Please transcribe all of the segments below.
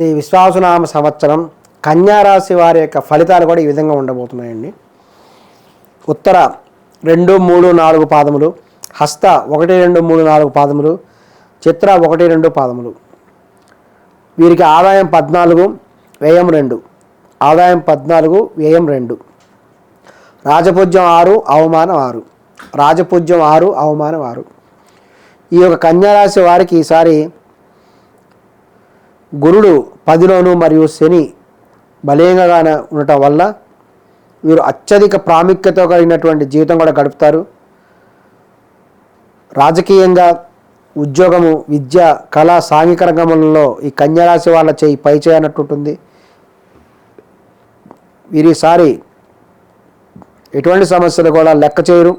ఈ విశ్వాసనామ సంవత్సరం కన్యారాశి వారి యొక్క ఫలితాలు కూడా ఈ విధంగా ఉండబోతున్నాయండి. ఉత్తర రెండు మూడు నాలుగు పాదములు హస్త ఒకటి రెండు మూడు నాలుగు పాదములు చిత్ర ఒకటి రెండు పాదములు. వీరికి ఆదాయం పద్నాలుగు వ్యయం రెండు. ఆదాయం పద్నాలుగు వ్యయం రెండు. రాజపూజ్యం ఆరు అవమానం ఆరు. రాజపూజ్యం ఆరు అవమానం ఆరు. ఈ యొక్క కన్యారాశి వారికి ఈసారి గురుడు పదిలోను మరియు శని బలీయంగా ఉండటం వల్ల వీరు అత్యధిక ప్రాముఖ్యత కలిగినటువంటి జీవితం కూడా గడుపుతారు. రాజకీయంగా ఉద్యోగము విద్య కళ సాంఘిక రంగంలో ఈ కన్యారాశి వాళ్ళ చేయి పై చేయనట్టుంటుంది వీరిసారి ఎటువంటి సమస్యలు కూడా లెక్క చేయరు.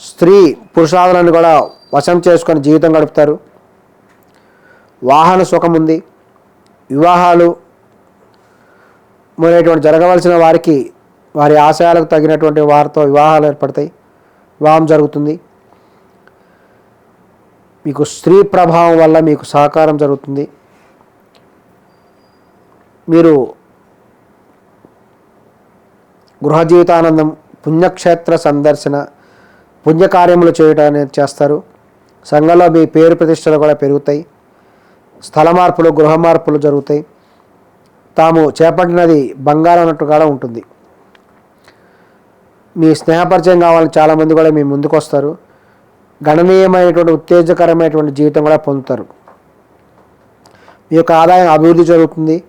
స్త్రీ పురుషాదులను కూడా వశం చేసుకొని జీవితం గడుపుతారు. వాహన సుఖం ఉంది. వివాహాలు మొదలైనటువంటి జరగవలసిన వారికి వారి ఆశయాలకు తగినటువంటి వారితో వివాహాలు ఏర్పడతాయి. వివాహం జరుగుతుంది. మీకు స్త్రీ ప్రభావం వల్ల మీకు సహకారం జరుగుతుంది. మీరు గృహ జీవితానందం పుణ్యక్షేత్ర సందర్శన పుణ్యకార్యములు చేయటాన్ని అనేది చేస్తారు. సంఘంలో మీ పేరు ప్రతిష్టలు కూడా పెరుగుతాయి. స్థల మార్పులు గృహ మార్పులు జరుగుతాయి. తాము చేపట్టినది బంగారం అన్నట్టుగా ఉంటుంది. మీ స్నేహపరిచయం కావాలని చాలామంది కూడా మీ ముందుకు వస్తారు గణనీయమైనటువంటి ఉత్తేజకరమైనటువంటి జీవితం కూడా పొందుతారు. మీ యొక్క ఆదాయం అభివృద్ధి జరుగుతుంది.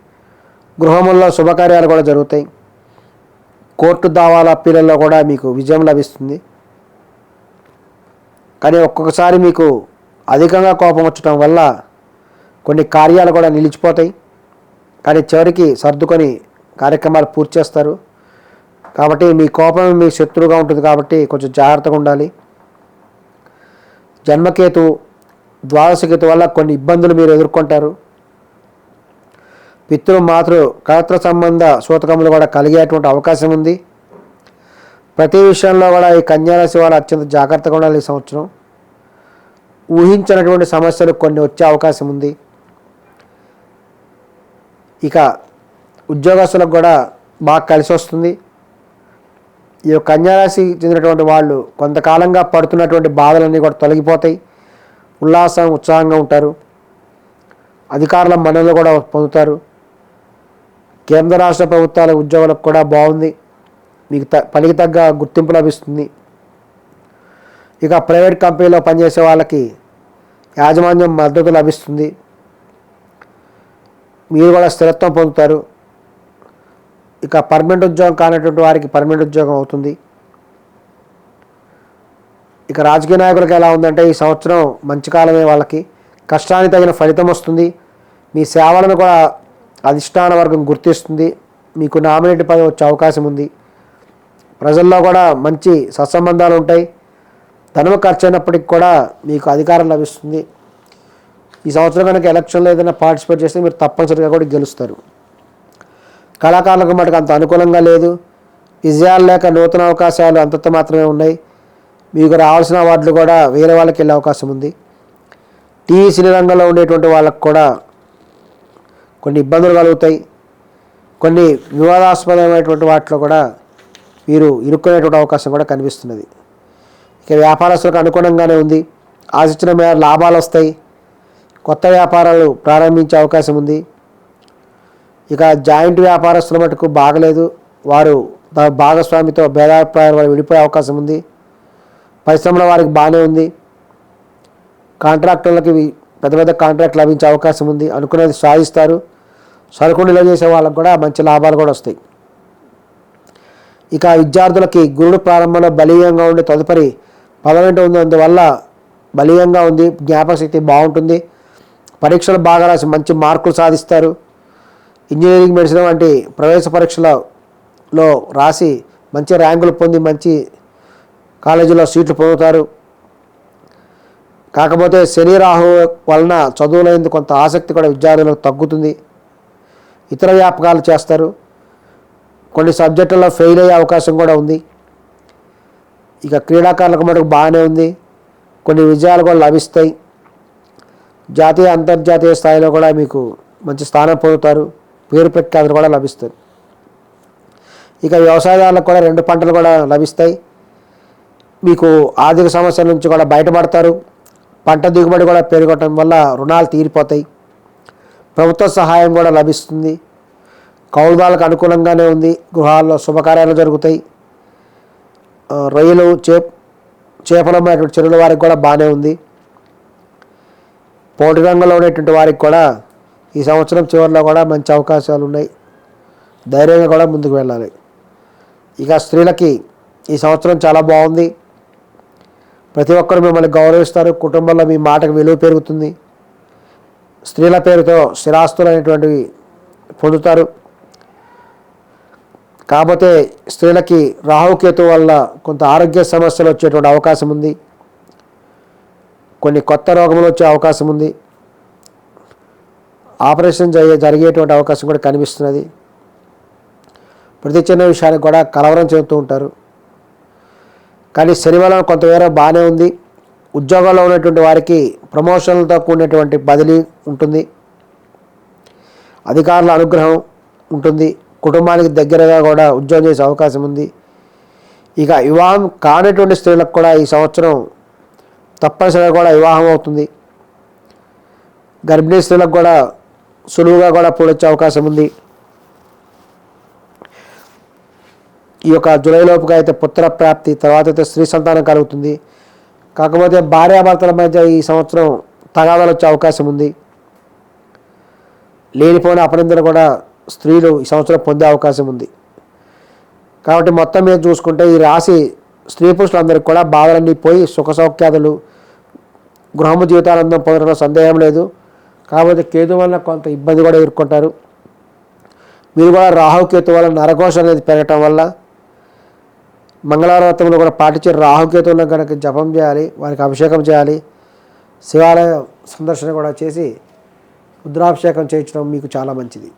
గృహముల్లో శుభకార్యాలు కూడా జరుగుతాయి. కోర్టు దావాల అప్పీలలో కూడా మీకు విజయం లభిస్తుంది. కానీ ఒక్కొక్కసారి మీకు అధికంగా కోపం వచ్చటం వల్ల కొన్ని కార్యాలు కూడా నిలిచిపోతాయి. కానీ చివరికి సర్దుకొని కార్యక్రమాలు పూర్తి చేస్తారు. కాబట్టి మీ కోపం మీ శత్రువుగా ఉంటుంది కాబట్టి కొంచెం జాగ్రత్తగా ఉండాలి. జన్మకేతు ద్వాదశకేతు వల్ల కొన్ని ఇబ్బందులు మీరు ఎదుర్కొంటారు. పితృ మాతృ కళత్ర సంబంధ సూతకములు కూడా కలిగేటువంటి అవకాశం ఉంది. ప్రతి విషయంలో కూడా ఈ కన్యారాశి వాళ్ళు అత్యంత జాగ్రత్తగా ఉండాలి ఈ సంవత్సరం. ఊహించినటువంటి సమస్యలు కొన్ని వచ్చే అవకాశం ఉంది. ఇక ఉద్యోగస్తులకు కూడా బాగా కలిసి వస్తుంది. ఈ యొక్క కన్యారాశి చెందినటువంటి వాళ్ళు కొంతకాలంగా పడుతున్నటువంటి బాధలన్నీ కూడా తొలగిపోతాయి. ఉల్లాసం ఉత్సాహంగా ఉంటారు. అధికారుల మన్నలు కూడా పొందుతారు. కేంద్ర రాష్ట్ర ప్రభుత్వాల ఉద్యోగులకు కూడా బాగుంది. మీకు త పనికి తగ్గ గుర్తింపు లభిస్తుంది. ఇక ప్రైవేట్ కంపెనీలో పనిచేసే వాళ్ళకి యాజమాన్యం మద్దతు లభిస్తుంది. మీరు కూడా స్థిరత్వం పొందుతారు. ఇక పర్మనెంట్ ఉద్యోగం కానటువంటి వారికి పర్మనెంట్ ఉద్యోగం అవుతుంది. ఇక రాజకీయ నాయకులకు ఎలా ఉందంటే ఈ సంవత్సరం మంచి కాలమే వాళ్ళకి. కష్టానికి తగిన ఫలితం వస్తుంది. మీ సేవలను కూడా అధిష్టాన వర్గం గుర్తిస్తుంది. మీకు నామినేట్ పదవి వచ్చే అవకాశం ఉంది. ప్రజల్లో కూడా మంచి సత్సంబంధాలు ఉంటాయి. ధనము ఖర్చు అయినప్పటికి కూడా మీకు అధికారం లభిస్తుంది. ఈ సంవత్సరం కనుక ఎలక్షన్లో ఏదైనా పార్టిసిపేట్ చేస్తే మీరు తప్పనిసరిగా కూడా గెలుస్తారు. కళాకారులకు మటుకు అంత అనుకూలంగా లేదు. విజయాలు లేక నూతన అవకాశాలు అంతంత మాత్రమే ఉన్నాయి. మీకు రావాల్సిన అవార్డులు కూడా వేరే వాళ్ళకి వెళ్ళే అవకాశం ఉంది. టీవీ సినీ రంగంలో ఉండేటువంటి వాళ్ళకు కూడా కొన్ని ఇబ్బందులు కలుగుతాయి. కొన్ని వివాదాస్పదమైనటువంటి వాటిలో కూడా వీరు ఇరుక్కునేటువంటి అవకాశం కూడా కనిపిస్తున్నది. ఇక వ్యాపారస్తులకు అనుగుణంగానే ఉంది. ఆశించిన మేర లాభాలు వస్తాయి. కొత్త వ్యాపారాలు ప్రారంభించే అవకాశం ఉంది. ఇక జాయింట్ వ్యాపారస్తుల మటుకు బాగలేదు. వారు భాగస్వామితో భేదాభిప్రాయాలు వారు విడిపోయే అవకాశం ఉంది. పరిశ్రమల వారికి బాగానే ఉంది. కాంట్రాక్టర్లకి పెద్ద పెద్ద కాంట్రాక్ట్ లభించే అవకాశం ఉంది. అనుకునేది సాధిస్తారు. సరుకు నిల్వ చేసే వాళ్ళకు కూడా మంచి లాభాలు కూడా వస్తాయి. ఇక విద్యార్థులకి గురుడు ప్రారంభంలో బలీయంగా ఉండే తదుపరి పదవెంట ఉంది అందువల్ల బలీయంగా ఉంది. జ్ఞాపకశక్తి బాగుంటుంది. పరీక్షలు బాగా రాసి మంచి మార్కులు సాధిస్తారు. ఇంజనీరింగ్ మెడిసిన్ వంటి ప్రవేశ పరీక్షలలో రాసి మంచి ర్యాంకులు పొంది మంచి కాలేజీలో సీట్లు పొందుతారు. కాకపోతే శని రాహు వలన చదువులందు కొంత ఆసక్తి కూడా విద్యార్థులకు తగ్గుతుంది. ఇతర వ్యాపకాలు చేస్తారు. కొన్ని సబ్జెక్టుల్లో ఫెయిల్ అయ్యే అవకాశం కూడా ఉంది. ఇక క్రీడాకారులకు మటుకు బాగానే ఉంది. కొన్ని విజయాలు కూడా లభిస్తాయి. జాతీయ అంతర్జాతీయ స్థాయిలో కూడా మీకు మంచి స్థానం పొందుతారు. పేరు ప్రఖ్యాతులు కూడా లభిస్తుంది ఇక వ్యవసాయదారులకు కూడా రెండు పంటలు కూడా లభిస్తాయి. మీకు ఆర్థిక సమస్యల నుంచి కూడా బయటపడతారు. పంట దిగుబడి కూడా పెరగటం వల్ల రుణాలు తీరిపోతాయి. ప్రభుత్వ సహాయం కూడా లభిస్తుంది. కౌలుదాలకు అనుకూలంగానే ఉంది. గృహాల్లో శుభకార్యాలు జరుగుతాయి. రొయ్యలు చేప చేపలు చెరువుల వారికి కూడా బాగానే ఉంది. పోటీ రంగంలో ఉండేటువంటి వారికి కూడా ఈ సంవత్సరం చివరిలో కూడా మంచి అవకాశాలు ఉన్నాయి ధైర్యంగా కూడా ముందుకు వెళ్ళాలి. ఇక స్త్రీలకి ఈ సంవత్సరం చాలా బాగుంది. ప్రతి ఒక్కరు మిమ్మల్ని గౌరవిస్తారు. కుటుంబంలో మీ మాటకు విలువ పెరుగుతుంది. స్త్రీల పేరుతో స్థిరాస్తులు అనేటువంటివి పొందుతారు. కాకపోతే స్త్రీలకి రాహుకేతు వల్ల కొంత ఆరోగ్య సమస్యలు వచ్చేటువంటి అవకాశం ఉంది. కొన్ని కొత్త రోగములు వచ్చే అవకాశం ఉంది. ఆపరేషన్ జరిగేటువంటి అవకాశం కూడా కనిపిస్తున్నది. ప్రతి చిన్న విషయానికి కూడా కలవరం చెందుతూ ఉంటారు. కానీ శనివారం కొంతమేర బాగానే ఉంది. ఉద్యోగంలో ఉన్నటువంటి వారికి ప్రమోషన్లతో కూడినటువంటి బదిలీ ఉంటుంది. అధికారుల అనుగ్రహం ఉంటుంది. కుటుంబానికి దగ్గరగా కూడా ఉద్యోగం చేసే అవకాశం ఉంది. ఇక వివాహం కానటువంటి స్త్రీలకు కూడా ఈ సంవత్సరం తప్పనిసరిగా కూడా వివాహం అవుతుంది. గర్భిణీ స్త్రీలకు కూడా సులువుగా కూడా పూడొచ్చే అవకాశం ఉంది. ఈ యొక్క జులైలోపుగా అయితే పుత్ర ప్రాప్తి తర్వాత అయితే స్త్రీ సంతానం కలుగుతుంది. కాకపోతే భార్యాభర్తల మధ్య ఈ సంవత్సరం తగాదాలు వచ్చే అవకాశం ఉంది. లేనిపోయిన అపనిందలు కూడా స్త్రీలు ఈ సంవత్సరం పొందే అవకాశం ఉంది. కాబట్టి మొత్తం మీద చూసుకుంటే ఈ రాశి స్త్రీ పురుషులందరికీ కూడా బాధలన్నీ పోయి సుఖ సౌఖ్యాదులు గృహము జీవితానందం పొందడంలో సందేహం లేదు. కాకపోతే కేతు వల్ల కొంత ఇబ్బంది కూడా ఎదుర్కొంటారు. మీరు కూడా రాహుకేతు వల్ల నరఘోష అనేది పెరగటం వల్ల మంగళవారవతంలో కూడా పాటించే రాహుకేతువులను కనుక జపం చేయాలి వారికి అభిషేకం చేయాలి శివాలయ సందర్శన కూడా చేసి రుద్రాభిషేకం చేయించడం మీకు చాలా మంచిది.